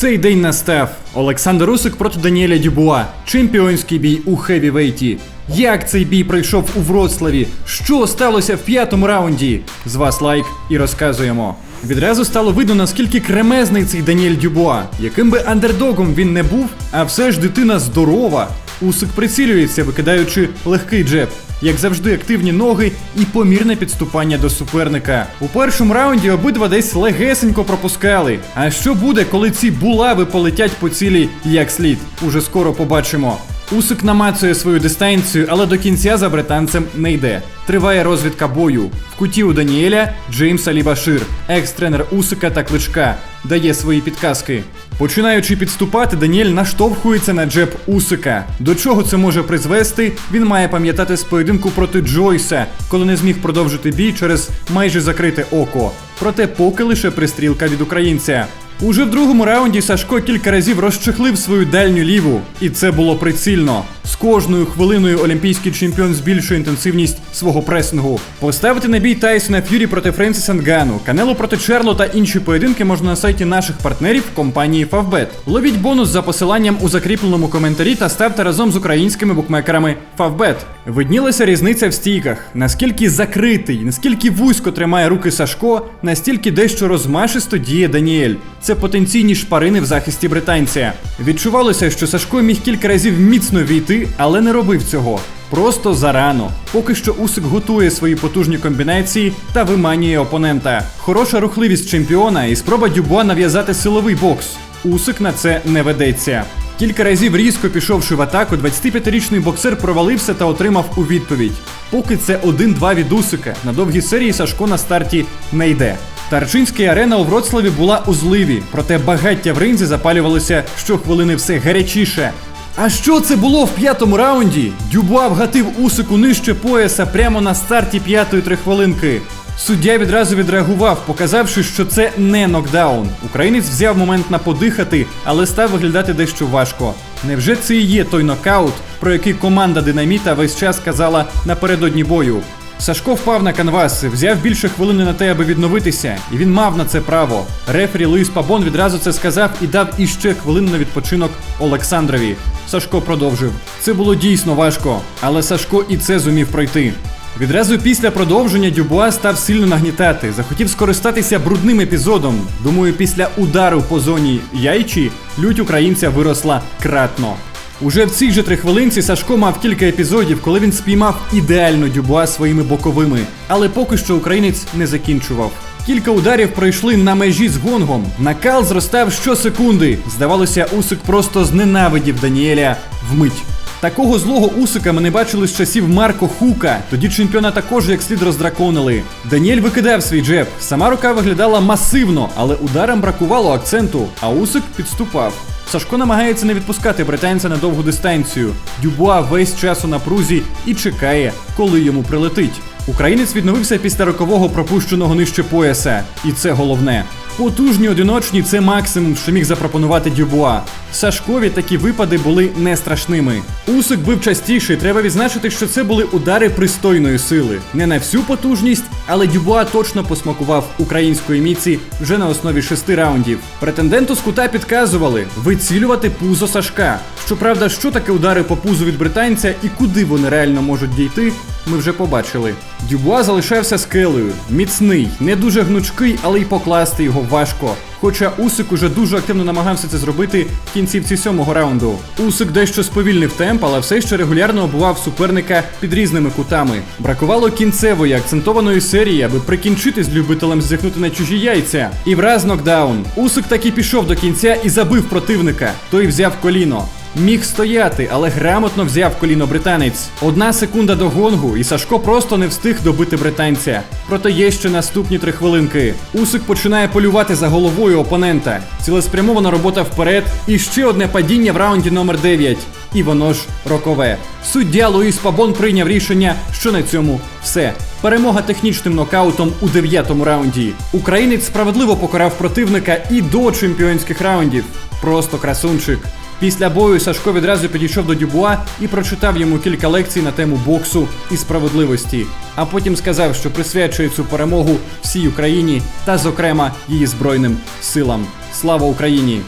Цей день настав. Олександр Усик проти Даніеля Дюбуа. Чемпіонський бій у хевівейті. Як цей бій пройшов у Вроцлаві? Що сталося в п'ятому раунді? З вас лайк і розказуємо. Відразу стало видно, наскільки кремезний цей Даніель Дюбуа. Яким би андердогом він не був, а все ж дитина здорова. Усик прицілюється, викидаючи легкий джеб. Як завжди, активні ноги і помірне підступання до суперника. У першому раунді обидва десь легесенько пропускали. А що буде, коли ці булави полетять по цілі як слід? Уже скоро побачимо. Усик намацує свою дистанцію, але до кінця за британцем не йде. Триває розвідка бою. В куті у Даніеля Джеймс Алібашир, екс-тренер Усика та кличка, дає свої підказки. Починаючи підступати, Даніель наштовхується на джеб Усика. До чого це може призвести? Він має пам'ятати з поєдинку проти Джойса, коли не зміг продовжити бій через майже закрите око. Проте поки лише пристрілка від українця. Уже в другому раунді Сашко кілька разів розчехлив свою дальню ліву, і це було прицільно. З кожною хвилиною олімпійський чемпіон збільшує інтенсивність свого пресингу. Поставити на бій Тайсона Ф'юрі проти Френсіса Нгану, Канело проти Черло та інші поєдинки можна на сайті наших партнерів компанії Favbet. Ловіть бонус за посиланням у закріпленому коментарі та ставте разом з українськими букмекерами Favbet. Виднілася різниця в стійках. Наскільки закритий, наскільки вузько тримає руки Сашко, настільки дещо розмашисто діє Даніель. Це потенційні шпарини в захисті британця. Відчувалося, що Сашко міг кілька разів міцно війти, але не робив цього. Просто зарано. Поки що Усик готує свої потужні комбінації та виманює опонента. Хороша рухливість чемпіона і спроба Дюбуа нав'язати силовий бокс. Усик на це не ведеться. Кілька разів різко пішовши в атаку, 25-річний боксер провалився та отримав у відповідь. Поки це 1-2 від Усика. На довгій серії Сашко на старті не йде. Тарчинська арена у Вроцлаві була у зливі, проте багаття в ринзі запалювалося щохвилини все гарячіше. А що це було в п'ятому раунді? Дюбуа вгатив Усику нижче пояса прямо на старті п'ятої трихвилинки. Суддя відразу відреагував, показавши, що це не нокдаун. Українець взяв момент на подихати, але став виглядати дещо важко. Невже це і є той нокаут, про який команда Динаміта весь час казала напередодні бою? Сашко впав на канвас, взяв більше хвилини на те, аби відновитися, і він мав на це право. Рефері Луїс Пабон відразу це сказав і дав іще хвилину на відпочинок Олександрові. Сашко продовжив. Це було дійсно важко, але Сашко і це зумів пройти. Відразу після продовження Дюбуа став сильно нагнітати, захотів скористатися брудним епізодом. Думаю, після удару по зоні яйчі лють українця виросла кратно. Уже в цій же три хвилинці Сашко мав кілька епізодів, коли він спіймав ідеально Дюбуа своїми боковими, але поки що українець не закінчував. Кілька ударів пройшли на межі з гонгом. Накал зростав щосекунди. Здавалося, Усик просто зненавидів Даніеля вмить. Такого злого Усика ми не бачили з часів Марко Хука. Тоді чемпіона також як слід роздраконили. Даніель викидав свій джеб. Сама рука виглядала масивно, але ударам бракувало акценту, а Усик підступав. Сашко намагається не відпускати британця на довгу дистанцію. Дюбуа весь час у напрузі і чекає, коли йому прилетить. Українець відновився після рокового пропущеного нижче пояса, і це головне. Потужні одиночні це максимум, що міг запропонувати Дюбуа. Сашкові такі випади були не страшними. Усик бив частіше, і треба відзначити, що це були удари пристойної сили. Не на всю потужність, але Дюбуа точно посмакував української міці вже на основі шести раундів. Претенденту з кута підказували вицілювати пузо Сашка. Щоправда, що таке удари по пузу від британця і куди вони реально можуть дійти, ми вже побачили. Дюбуа залишався скелею, міцний, не дуже гнучкий, але й покласти його важко. Хоча Усик уже дуже активно намагався це зробити в кінцівці сьомого раунду. Усик дещо сповільнив темп, але все ще регулярно обував суперника під різними кутами. Бракувало кінцевої акцентованої серії, аби прикінчити з любителем зіхнути на чужі яйця. І враз нокдаун. Усик таки пішов до кінця і забив противника. Той взяв коліно. Міг стояти, але грамотно взяв коліно британець. Одна секунда до гонгу, і Сашко просто не встиг добити британця. Проте є ще наступні три хвилинки. Усик починає полювати за головою опонента. Цілеспрямована робота вперед. І ще одне падіння в раунді номер 9. І воно ж рокове. Суддя Луїс Пабон прийняв рішення, що на цьому все. Перемога технічним нокаутом у дев'ятому раунді. Українець справедливо покарав противника і до чемпіонських раундів. Просто красунчик. Після бою Сашко відразу підійшов до Дюбуа і прочитав йому кілька лекцій на тему боксу і справедливості. А потім сказав, що присвячує цю перемогу всій Україні та, зокрема, її збройним силам. Слава Україні!